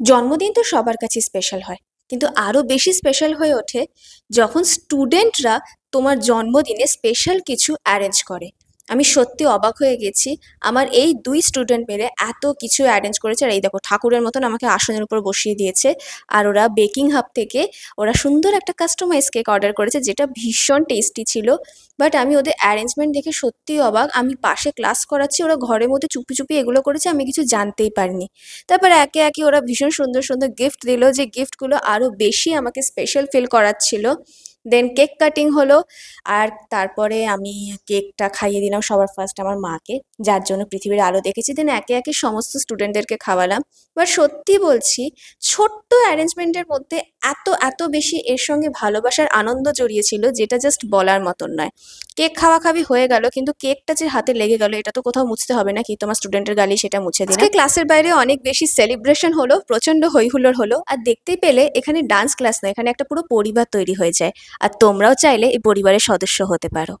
জন্মদিন তো সবার কাছে স্পেশাল হয়। কিন্তু আরও বেশি স্পেশাল হয়ে ওঠে যখন স্টুডেন্টরা তোমার জন্মদিনে স্পেশাল কিছু অ্যারেঞ্জ করে। আমি সত্যি অবাক হয়ে গেছি। আমার এই দুই স্টুডেন্ট মিলে এত কিছু অ্যারেঞ্জ করেছে আর এই দেখো, ঠাকুরের মতন আমাকে আসনের উপর বসিয়ে দিয়েছে। আর ওরা বেকিং হাব থেকে ওরা সুন্দর একটা কাস্টমাইজ কেক অর্ডার করেছে, যেটা ভীষণ টেস্টি ছিল। বাট আমি ওদের অ্যারেঞ্জমেন্ট দেখে সত্যিই অবাক। আমি পাশে ক্লাস করাচ্ছি, ওরা ঘরের মধ্যে চুপি চুপি এগুলো করেছে, আমি কিছু জানতেই পারিনি। তারপর একে একে ওরা ভীষণ সুন্দর সুন্দর গিফট দিল, যে গিফটগুলো আরও বেশি আমাকে স্পেশাল ফিল করাচ্ছিল। দেন কেক কাটিং হলো। আর তারপরে আমি কেকটা খাইয়ে দিলাম সবার ফার্স্ট আমার মাকে, যার জন্য পৃথিবীর আলো দেখেছি। দেন একে একে সমস্ত স্টুডেন্টদেরকে খাওয়ালাম। বাট সত্যি বলছি, ছোট্ট অ্যারেঞ্জমেন্টের মধ্যে এত এত বেশি এর সঙ্গে ভালোবাসার আনন্দ জড়িয়েছিল যেটা জাস্ট বলার মতন নয়। কেক খাওয়া খাওয়ি হয়ে গেল, কিন্তু কেকটা যে হাতে লেগে গেল, এটা তো কোথাও মুছতে হবে না, কি তোমার স্টুডেন্টের গালি সেটা মুছে দিন ক্লাসের বাইরে অনেক বেশি সেলিব্রেশন হলো প্রচণ্ড হইহুল্লোড় হলো। আর দেখতেই পেলে, এখানে ডান্স ক্লাস না এখানে একটা পুরো পরিবার তৈরি হয়ে যায়। আর তোমরাও চাইলে এই পরিবারের সদস্য হতে পারো।